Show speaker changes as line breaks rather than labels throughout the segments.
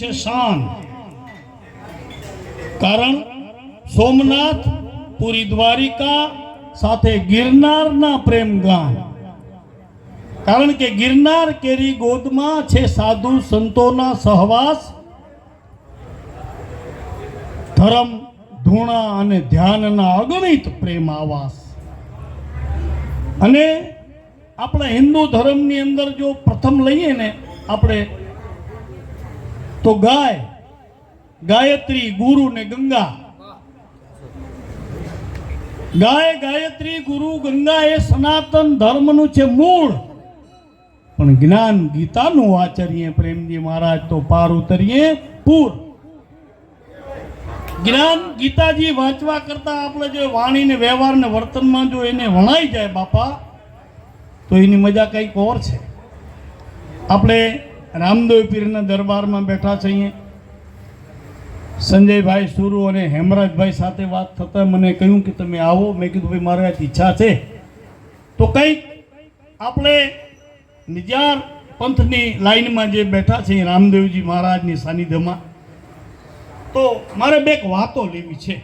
છે શાન કારણ સોમનાથ, પુરી દ્વારિકા સાથે ગિરનારના પ્રેમ ગાન. કારણ કે ગિરનાર કેરી ગોદમાં છે સાધુ સંતોના સહવાસ. ધર્મ, ધૂણા અને ધ્યાનના અગણિત પ્રેમ આવાસ. અને આપણા હિન્દુ ધર્મની અંદર જો પ્રથમ લઈએ ને, આપણે તો ગાય, ગાયત્રી, ગુરુ ને ગંગા. ગાય, ગાયત્રી, ગુરુ, ગંગા એ સનાતન ધર્મનું છે મૂળ. પણ જ્ઞાન ગીતાનું આચરીએ પ્રેમજી મહારાજ તો પાર ઉતરીએ પૂર. જ્ઞાન ગીતાજી વાંચવા કરતા આપણે જો વાણીને વ્યવહારને વર્તનમાં જો એને વણાઈ જાય બાપા, તો એની મજા કંઈક ઓર છે. આપણે રામદેવ પીરના દરબારમાં બેઠા છીએ. સંજયભાઈ સુરુ અને હેમરાજભાઈ સાથે વાત થતાં મને કહ્યું કે તમે આવો. મેં કીધું, ભાઈ, મારે ઈચ્છા છે. તો કંઈક આપણે નિજાર પંથની લાઈનમાં જે બેઠા છે રામદેવજી મહારાજની સાનિધ્યમાં, તો મારે બે વાતો લેવી છે.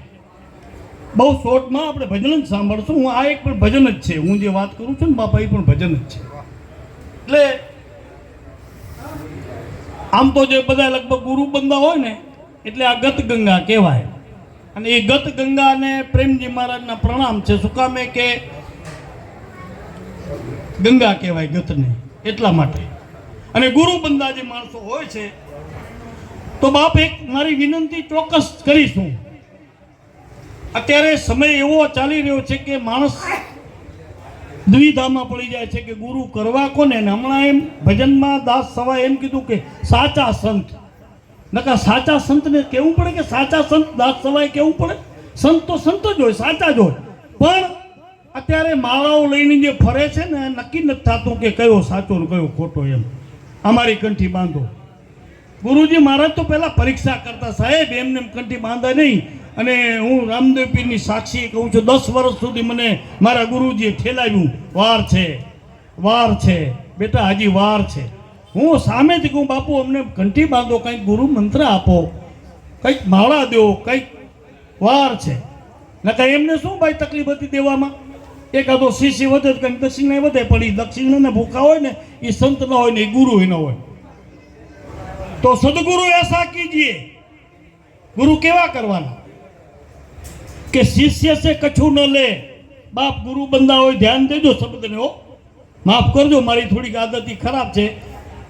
બહુ શોર્ટમાં આપણે ભજન જ સાંભળશું. હું આ એક પણ ભજન જ છે. હું જે વાત કરું છું ને, બાપા, એ પણ ભજન જ છે. એટલે આમ તો જે બધા લગભગ ગુરુ બંદા હોય ને, એટલે આ ગત ગંગા કહેવાય. અને એ ગત ગંગાને પ્રેમજી મહારાજના પ્રણામ છે. શું કામે કે ગંગા કહેવાય ગતને, એટલા માટે. અને ગુરુ બંદા જે માણસો હોય છે, તો બાપ એક મારી વિનંતી ચોક્કસ કરીશું. અત્યારે સમય એવો ચાલી રહ્યો છે કે માણસ દ્વિધામાં પડી જાય છે કે ગુરુ કરવા કોને? ને હમણાં એમ ભજનમાં દાસ સવાય એમ કીધું કે સાચા સંત. નકા સાચા સંતને કેવું પડે કે સાચા સંત દાસ સવાય કેવું પડે? સંત તો સંત જ હોય, સાચા જ હોય. પણ અત્યારે માળાઓ લઈને જે ફરે છે ને, નક્કી નથી થતું કે કયો સાચો ને કયો ખોટો એમ. અમારી કંઠી બાંધો. ગુરુજી મહારાજ તો પહેલા પરીક્ષા કરતા સાહેબ, એમને એમ કંઠી બાંધા નહીં. અને હું રામદેવ પીરની સાક્ષી કહું છું, દસ વર્ષ સુધી મને મારા ગુરુજીએ ઠેલાવ્યું, વાર છે વાર છે, બેટા હજી વાર છે. હું સામેથી કહું, બાપુ, અમને ઘંટી બાંધો, કંઈક ગુરુ મંત્ર આપો, કંઈક માળા દો, કંઈક વાર છે. નકા એમને શું ભાઈ તકલીફ હતી દેવામાં? એકાદો શિષ્ય વધે તો કંઈક દક્ષિણા વધે, પણ એ દક્ષિણાને ભૂખા હોય ને એ સંત ન હોય ને એ ગુરુ ન હોય. તો સદગુરુ એસા કીજીએ ગુરુ કેવા કરવાના? કે શિષ્ય છે કછું ન લે. બાપ ગુરુ બંધા હોય, ધ્યાન દેજો શબ્દને હો. માફ કરજો, મારી થોડીક આદત ખરાબ છે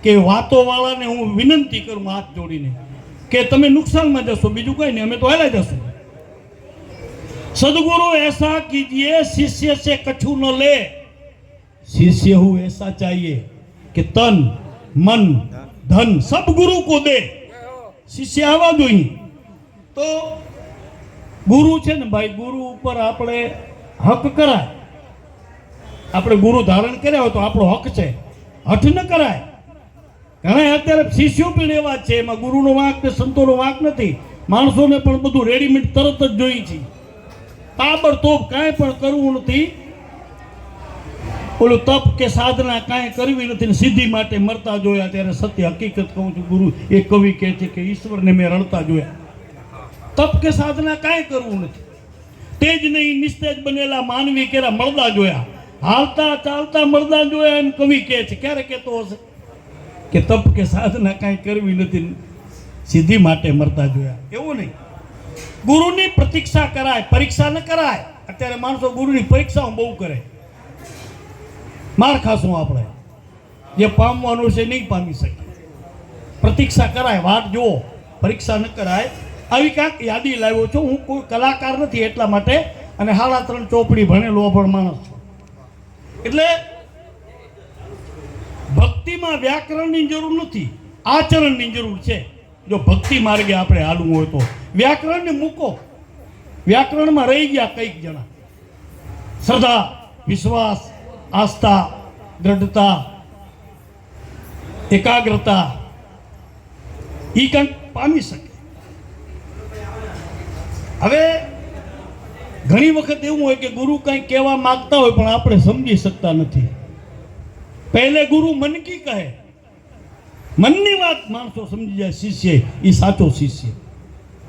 કે વાતોવાળાને હું વિનંતી કરું હાથ જોડીને કે તમે નુકસાનમાં જશો, બીજું કંઈ નહીં, અમે તો હેલા જશું. સદગુરુ એસા કીજીએ, શિષ્ય છે કછું ન લે. શિષ્ય હું એસા ચાહીએ કે તન, મન, ધન સબ ગુરુ કો દે. શિષ્ય આવા જોઈએ તો ગુરુ છે ને ભાઈ, ગુરુ ઉપર આપણે હક કરાય. આપણે ગુરુ ધારણ કર્યા હોય તો આપણો હક છે. હઠ ન કરાય. ઘણા અત્યારે શિષ્યો પણ એવા છે, એમાં ગુરુનો વાંક કે સંતોનો વાંક નથી. માણસોને પણ બધું રેડીમેડ તરત જ જોઈએ છે. તાબડતોબ કાંઈ પણ કરવું નથી. ઓલું તપ કે સાધના કાંઈ કરવી નથી ને સિદ્ધિ માટે મરતા જોયા ત્યારે સત્ય હકીકત કહું છું, ગુરુ એ કવિ કહે છે કે ઈશ્વરને મેં રણતા જોયા. તપ કે સાધના કાંઈ કરવું નથી તે જ નહીં નિસ્તેજ બનેલા માનવી કેરા મળદા જોયા હાલતા ચાલતા મળદા જોયા એમ કવિ કહે છે ક્યારે કહેતો હશે કે તપ કે સાધના કાંઈ કરવી નથી સિદ્ધિ માટે મરતા જોયા એવું નહીં ગુરુની પ્રતીક્ષા કરાય પરીક્ષા ન કરાય અત્યારે માણસો ગુરુની પરીક્ષાઓ બહુ કરે। માર ખાશું આપણે જે પામવાનું છે નહીં પામી શકે। પ્રતીક્ષા કરાય, વાટ જુઓ, પરીક્ષા ન કરાય આવી કાંઈક યાદી લાવ્યો છું. હું કોઈ કલાકાર નથી એટલા માટે અને સાડા ત્રણ ચોપડી ભણેલો અભણ માણસ છું. એટલે ભક્તિમાં વ્યાકરણની જરૂર નથી, આચરણની જરૂર છે. જો ભક્તિ માર્ગે આપણે હાલવું હોય તો. વ્યાકરણને મૂકો. વ્યાકરણમાં રહી ગયા કંઈક જણા. શ્રદ્ધા વિશ્વાસ, આસ્થા, દ્રઢતા, એકાગ્રતા. એ કંઈક પામી શકે. હવે ઘણી વખત એવું હોય કે ગુરુ કંઈ કહેવા માગતા હોય પણ આપણે સમજી શકતા નથી. પહેલે ગુરુ મન કી કહે? મનની વાત માણસો સમજી જાય, શિષ્ય એ સાચો શિષ્ય.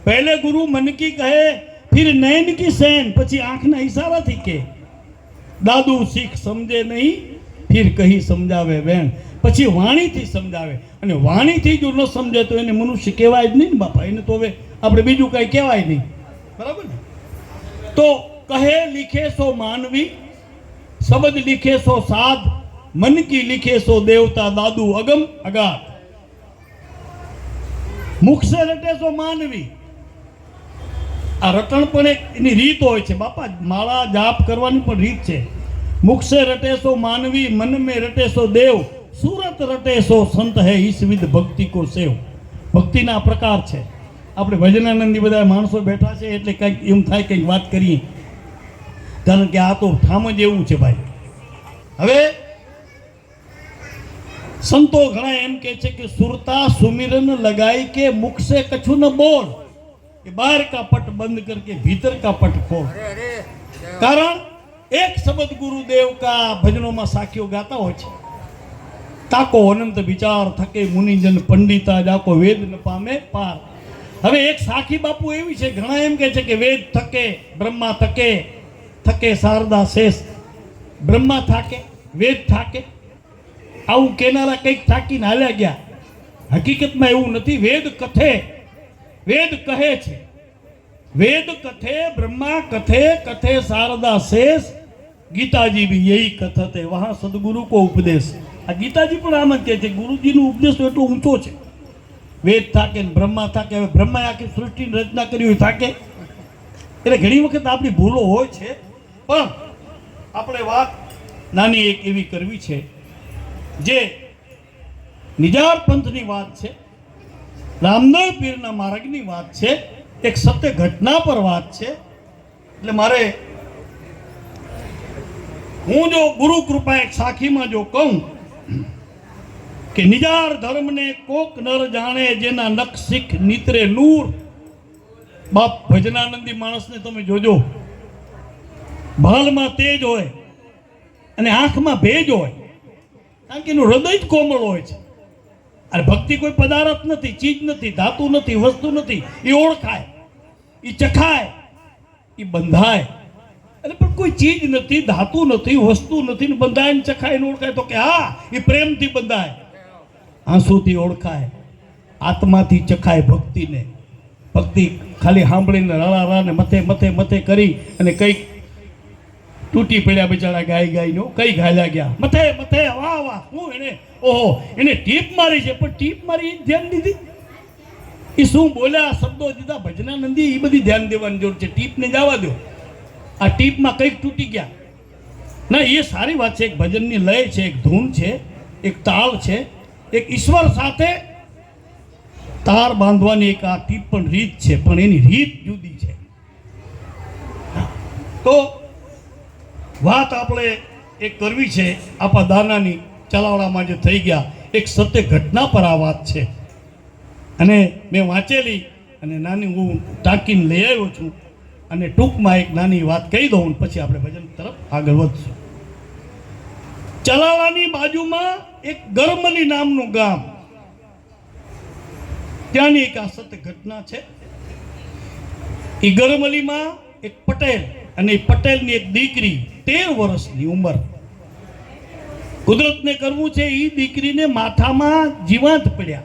પહેલે ગુરુ મન કી કહે, ફિર નૈન કી સેન પછી આંખના ઈશારાથી કે દાદુ શીખ સમજે નહીં, ફિર કહી સમજાવે બેન પછી વાણીથી સમજાવે. અને વાણીથી જો ન સમજે તો એને મનુષ્ય કહેવાય જ નહીં ને બાપા, એને તો હવે આપણે બીજું કાંઈ કહેવાય નહીં. બરાબર ને? તો કહે, લીખે સો માનવી શબ્દ લીખે સો સાધ, મન કી લીખે સો દેવતા દાદુ અગમ અગાધ. મુખ સે રટે સો માનવી. આ રટણ પણ એની રીત હોય છે. બાપા, માળા જાપ કરવાની પણ રીત છે. મુખ સે રટે સો માનવી, મન મે રટે સો દેવ. સુરત રટે સો સંત હે ઈસવિદ ભક્તિ કો સેવ. ભક્તિના પ્રકાર છે. આપણે ભજનાનંદી બધા માણસો બેઠા છે એટલે કંઈક એમ થાય કંઈક વાત કરીએ. કારણ કે આ તો ઠામ જ એવું છે ભાઈ. હવે સંતો ઘણા એમ કે છે કે સુરતા સુમિરન લગાઈ કે મુખ સે કછું ન બોલ. કે બહાર કા પટ બંધ કરકે ભીતર કા પટ ખોલ. કારણ એક શબ્દ ગુરુદેવ કા ભજનોમાં સાખીઓ ગાતા હોય છે. તાકો અનંત વિચાર થકે મુનિજન પંડિતા જાકો વેદ ન પામે પાર. હવે એક સાખી બાપુ એવી છે, ઘણા એમ કહે છે કે વેદ થકે, બ્રહ્મા થકે થકે શારદા શેષ. બ્રહ્મા થાકે, વેદ થાકે. આવું કેનારા કંઈક થાકીને હાલ્યા ગયા. હકીકતમાં એવું નથી, વેદ કથે. વેદ કહે છે. વેદ કથે, બ્રહ્મા કથે કથે શારદા શેષ. ગીતાજી બી યહી કથતે. વહા સદગુરુ કો ઉપદેશ. આ ગીતાજી પણ આમ જ કહે છે, ગુરુજીનો ઉપદેશ તો એટલો ઊંચો છે. વેદ થાકે બ્રહ્મા થાકે, હવે બ્રહ્માએ આખી સૃષ્ટિની રચના કરી હોય થાકે. એટલે ઘણી વખત આપણી ભૂલો હોય છે, પણ આપણે વાત નાની એક એવી કરવી છે, જે નિજાર પંથની વાત છે રામદેવ પીરના માર્ગની વાત છે, એક સત્ય ઘટના પર વાત છે. એટલે મારે હું જો ગુરુ એક સાખીમાં જો કહું કે નિજાર ધર્મને કોક નર જાણે જેના નક્ષિક નીતરે નૂર. બાપ ભજનાનંદી માણસને તમે જોજો. ભાલમાં તેજ હોય અને આંખમાં ભેજ હોય. કારણ કે એનું હૃદય જ કોમળ હોય છે. અને ભક્તિ કોઈ પદાર્થ નથી, ચીજ નથી, ધાતુ નથી, વસ્તુ નથી. એ ઓળખાય એ ચખાય એ બંધાય. એટલે પણ કોઈ ચીજ નથી, ધાતુ નથી, વસ્તુ નથી બંધાય ને ચખાય ને ઓળખાય તો કે હા એ પ્રેમથી બંધાય. આંસુથી ઓળખાય, આત્માથી ચખાય ભક્તિને. ભક્તિ ખાલી સાંભળીને રળા રાને મથે મથે મથે કરી અને કંઈક તૂટી પડ્યા બિચારા ગાય ગાયનો કઈ ઘાલ્યા ગયા મથે મથે, વાહ વાહ, હું એને, ઓહો, એને ટીપ મારી છે, પણ ટીપ મારી ધ્યાન દીધી. એ શું બોલ્યા, શબ્દો દીધા, ભજનાનંદી એ બધી ધ્યાન દેવાની જરૂર છે, ટીપને જવા દો. આ ટીપમાં કંઈક તૂટી ગયા. ના, એ સારી વાત છે, એક ભજનની લય છે, એક ધૂન છે, એક તાલ છે એક ઈશ્વર સાથે તાર બાંધવાની એક આ ટીપ પણ રીત છે, પણ એની રીત જુદી છે. તો વાત આપણે એક કરવી છે, આપણા દાનાની ચલાવડામાં જે થઈ ગયા, એક સત્ય ઘટના પર આ વાત છે. અને મેં વાંચેલી, અને નાની હું ટાંકીને લઈ આવ્યો છું, અને ટૂંકમાં એક નાની વાત કહી દઉં પછી આપણે ભજન તરફ આગળ વધશું. ચલાવાની બાજુમાં એક ગરમલી નામનું ગામ. ત્યાંની એક આ સત્ય ઘટના છે. એ ગરમલીમાં એક પટેલ અને એ પટેલની એક દીકરી તેર વર્ષની ઉંમર. કુદરતને કરવું છે એ દીકરીને માથામાં જીવાંત પડ્યા.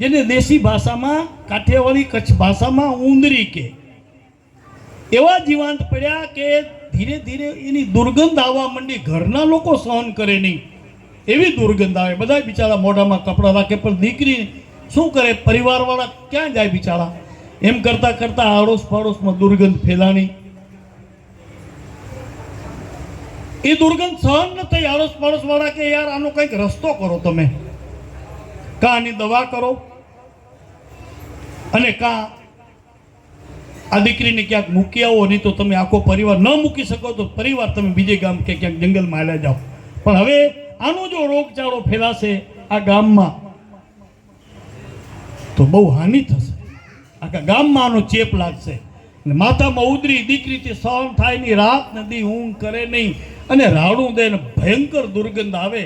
જેને દેશી ભાષામાં કાઠિયાવાડી કચ્છ ભાષામાં ઉંદરી કે. એવા જીવાંત પડ્યા કે ધીરે ધીરે એની દુર્ગંધ આવવા માંડી. ઘરના લોકો સહન કરે નહીં. એવી દુર્ગંધ આવે. બધા બિચારા મોઢામાં કપડાં રાખે, પણ દીકરી શું કરે? પરિવારવાળા ક્યાં જાય બિચારા? એમ કરતા કરતા આડોશ પાડોશમાં દુર્ગંધ ફેલાણી. એ દુર્ગંધ સહન ન થઈ. આડોશ પાડોશવાળા કે, યાર, આનો કંઈક રસ્તો કરો તમે. કાં આની દવા કરો? અને કાં આ દીકરીને ક્યાંક મૂકી આવો? નહીં તો તમે આખો પરિવાર ન મૂકી શકો તો પરિવાર તમે બીજે ગામ કે ક્યાંક જંગલમાં હાલ્યા જાઓ. પણ હવે આનો જો રોગચાળો ફેલાશે આ ગામમાં, તો બહુ હાનિ થશે. આખા ગામમાં આનો ચેપ લાગશે. અને માથામાં ઉદરી દીકરીથી સહન થાય નહીં, રાત નદી ઊંઘ કરે નહીં, અને રાડું દે ને ભયંકર દુર્ગંધ આવે.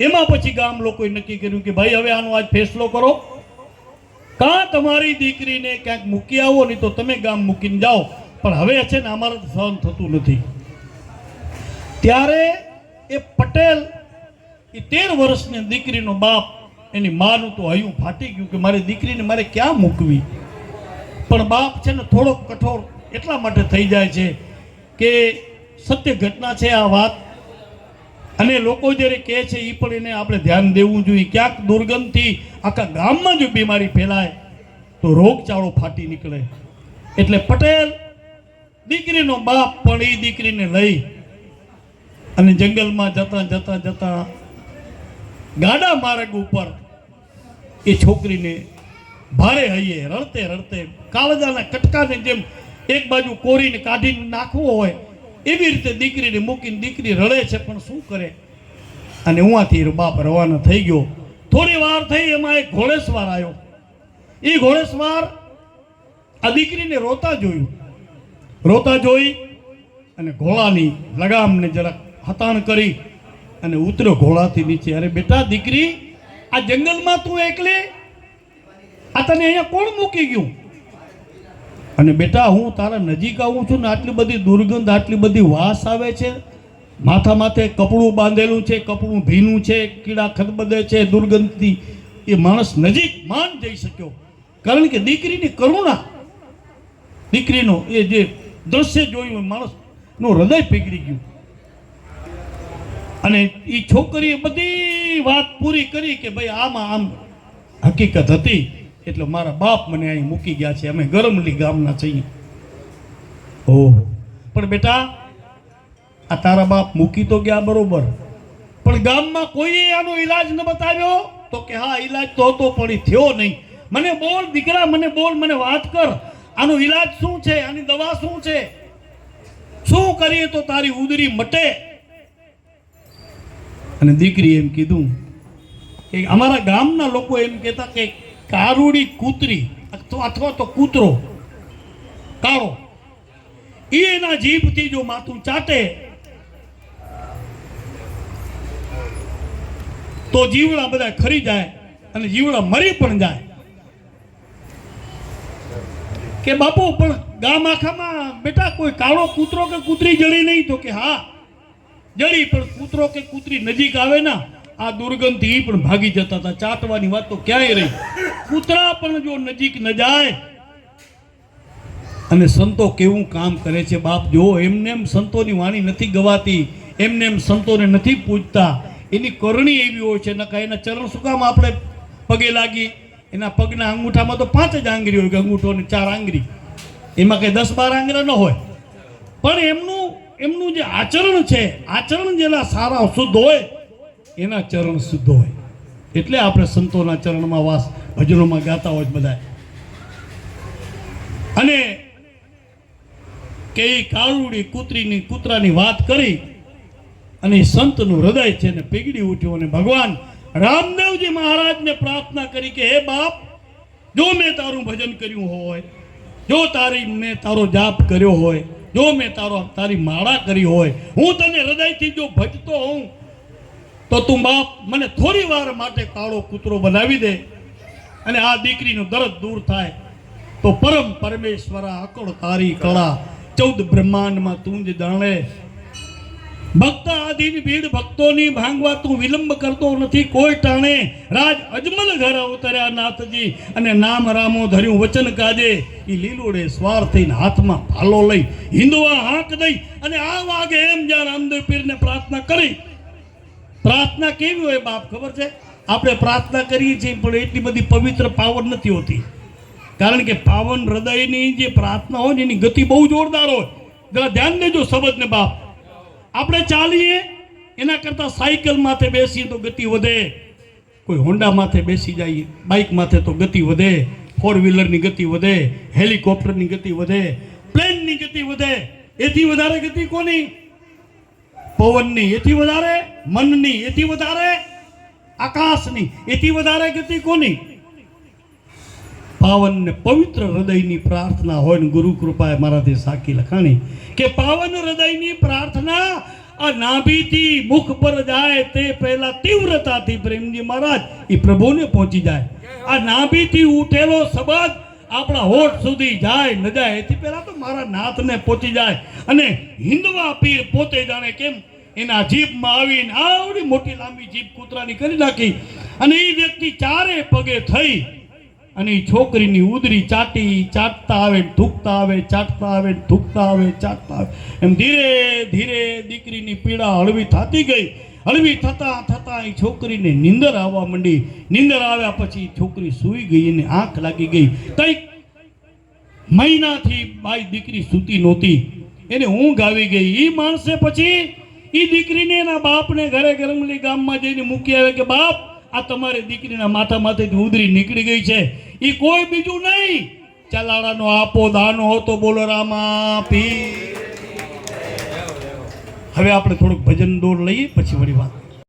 એમાં પછી ગામ લોકોએ નક્કી કર્યું કે ભાઈ, હવે આનો આજ ફેસલો કરો. કાં તમારી દીકરીને ક્યાંક મૂકી આવો, નહીં તો તમે ગામ મૂકીને જાઓ. પણ હવે છે ને અમારે સહન થતું નથી. ત્યારે એ પટેલ, એ તેર વર્ષની દીકરીનો બાપ, એની માનું તો હયું ફાટી ગયું કે મારી દીકરીને મારે ક્યાં મૂકવી? પણ બાપ છે ને થોડોક કઠોર એટલા માટે થઈ જાય છે કે સત્ય ઘટના છે આ વાત. અને લોકો જ્યારે કહે છે એ પણ એને આપણે ધ્યાન દેવું જોઈએ. ક્યાંક દુર્ગંધથી આખા ગામમાં જો બીમારી ફેલાય, તો રોગચાળો ફાટી નીકળે. એટલે પટેલ, દીકરીનો બાપ પણ એ દીકરીને લઈ અને જંગલમાં જતા જતા જતા ગાડા માર્ગ ઉપર એ છોકરીને ભારે હૈયે, રડતે રડતે કાળજાના કટકાને જેમ એક બાજુ કોરીને કાઢીને નાખવો હોય, એવી રીતે દીકરીને મૂકીને દીકરી રડે છે, પણ શું કરે? અને ઉવાથી બાપ રવાના થઈ ગયો. થોડી વાર થઈ, એમાં એક ઘોડેસવાર આવ્યો. એ ઘોડેસવાર આ દીકરીને રોતા જોયું. રોતા જોઈ અને ઘોડાની લગામને જરાક હતાણ કરી અને ઉતર્યો ઘોડાથી નીચે. અરે બેટા, દીકરી, આ જંગલમાં તું એકલી? આ તને અહીંયા કોણ મૂકી ગયું? અને બેટા, હું તારા નજીક આવું છું ને આટલી બધી દુર્ગંધ, આટલી બધી વાસ આવે છે. માથા માથે કપડું બાંધેલું છે, કપડું ભીનું છે, કીડા ખદબદે છે, દુર્ગંધથી એ માણસ નજીક માન જઈ શક્યો. કારણ કે દીકરીની કરુણા, દીકરીનો એ જે દ્રશ્ય જોયું માણસનું હૃદય પીગળી ગયું. અને એ છોકરીએ બધી વાત પૂરી કરી કે ભાઈ આમાં આમ હકીકત હતી. એટલે મારા બાપ મને અહીં મૂકી ગયા છે. અમે ગરમલી ગામના છીએ. ઓહો. પણ બેટા આ તારા બાપ મૂકી તો ગયા બરોબર. પણ ગામમાં કોઈએ આનો ઈલાજ ન બતાવ્યો? તો કે હા ઈલાજ તો હતો પણ એ થયો નહીં. મને બોલ દીકરા મને બોલ મને વાત કર. આનો ઈલાજ શું છે? આની દવા શું છે? શું કરીએ તો તારી ઉદરી મટે? અને દીકરી એમ કીધું કે અમારા ગામના લોકો એમ કહેતા કે કારુડી કૂતરી અથવા તો કૂતરો, કાળો. એ એના જીભથી જો માથું ચાટે, તો જીવડા બધા ખરી જાય અને જીવડા મરી પણ જાય. કે બાપુ, પણ ગામ આખામાં બેટા કોઈ કાળો કૂતરો કે કૂતરી જડી નહીં તો કે હા જડી પણ કૂતરો કે કૂતરી નજીક આવે ને, આ દુર્ગંધથી પણ ભાગી જતા હતા. ચાટવાની વાત તો ક્યાંય રહી. કૂતરા પણ જો નજીક ન જાય, અને સંતો કેવું કામ કરે છે? બાપ જો એમને એમ સંતોની વાણી નથી ગવાતી, એમને એમ સંતોને નથી પૂજતા, એની કરણી એવી હોય છે નકા એના ચરણ શું કામ આપણે પગે લાગી, એના પગના અંગૂઠામાં તો પાંચ જ આંગળી હોય, કે અંગૂઠો ને ચાર આંગળી. એમાં કંઈ દસ બાર આંગળા ન હોય. પણ એમનું એમનું જે આચરણ છે, આચરણ જેના સારા શુદ્ધ હોય, એના ચરણ શુદ્ધ હોય. એટલે આપણે સંતોના ચરણમાં વાસ ભજનોમાં ગાતા હોય બધા અને કે કાળુડી કૂતરીની કૂતરાની વાત કરી અને સંતનું હૃદય છે ને પીગળી ઉઠ્યું અને ભગવાન રામદેવજી મહારાજને પ્રાર્થના કરી કે, હે બાપ, જો મેં તારું ભજન કર્યું હોય, જો તારી મેં તારો જાપ કર્યો હોય જો મેં તારો તારી માળા કરી હોય, હું તને હૃદયથી જો ભજતો હોઉં, તો તું બાપ મને થોડી વાર માટે કાળો કૂતરો બનાવી દે અને આ દીકરીનો દર્દ દૂર થાય, તો પરમ પરમેશ્વરા અકળ તારી કળા ચૌદ બ્રહ્માંડમાં તું જ જાણે. ભક્ત આધીન ભીડ ભક્તોની ભાંગવા તું વિલંબ કરતો નથી, કોઈ ટાણે રાજ અજમલ ઘર અવતર્યા નાથજી અને નામ રામો ધર્યું વચન કાજે. એ લીલોડે સ્વાર થઈને હાથમાં ભાલો લઈ હિન્દુઆ હાંક દઈ અને આ વાગે એમ જ્યાં રામદેવ પીરને પ્રાર્થના કરી. પ્રાર્થના કેવી હોય બાપ, ખબર છે? આપણે પ્રાર્થના કરીએ છીએ, પણ એટલી બધી પવિત્ર પાવર નથી હોતી. કારણ કે પાવન હૃદયની જે પ્રાર્થના હોય ને એની ગતિ બહુ જોરદાર હોય. જરા ધ્યાન દેજો શબ્દને બાપ. આપણે ચાલીએ, એના કરતાં સાયકલ માથે બેસીએ તો ગતિ વધે. કોઈ હોન્ડા માથે બેસી જઈએ બાઇક માથે તો ગતિ વધે. ફોર વ્હીલરની ગતિ વધે હેલિકોપ્ટરની ગતિ વધે પ્લેનની ગતિ વધે. એથી વધારે ગતિ કોની? પવનની. એથી વધારે મનની. એથી વધારે આકાશની. એથી વધારે ગતિ કોની? પાવન ને પવિત્ર હૃદયની પ્રાર્થના હોય ને ગુરુ કૃપાએ મારાથી સાકી લખાણી. કે પાવન હૃદયની પ્રાર્થના આ નાભીથી મુખ પર જાય તે પહેલા તીવ્રતાથી પ્રેમજી મહારાજ એ પ્રભુને પહોંચી જાય. આ નાભીથી ઉઠેલો શબ્દ આપણા હોઠ સુધી જાય, ન જાય. એથી પહેલા તો મારા નાથને પહોંચી જાય. અને હિન્દવા પીર પોતે જાણે કેમ એના જીભમાં આવીને આવડી મોટી લાંબી જીભ કૂતરાની કરી નાખી. અને એ વ્યક્તિ ચારે પગે થઈ અને એ છોકરીની ઉદરી ચાટી ચાટતા આવે ધૂકતા આવે, ચાટતા આવે ધૂકતા આવે, ચાટતા આવે. એમ ધીરે ધીરે દીકરીની પીડા હળવી થતી ગઈ. હળવી થતાં થતાં એ છોકરીને નીંદર આવવા માંડી. નીંદર આવ્યા પછી છોકરી સૂઈ ગઈ અને આંખ લાગી ગઈ. કંઈક મહિનાથી બાઈ દીકરી સૂતી નહોતી. એને ઊંઘ આવી ગઈ. એ માણસે પછી એ દીકરીને એના બાપને ઘરે ગરમલી ગામમાં જઈને મૂકી આવે કે, બાપ આ તમારી દીકરીના માથામાંથી ઉદરી નીકળી ગઈ છે. એ કોઈ બીજું નહીં. ચલાડાનો આપો, દાનો હતો, બોલો રામા પી. હવે આપણે થોડુંક ભજન દોર લઈએ, પછી વળી વાત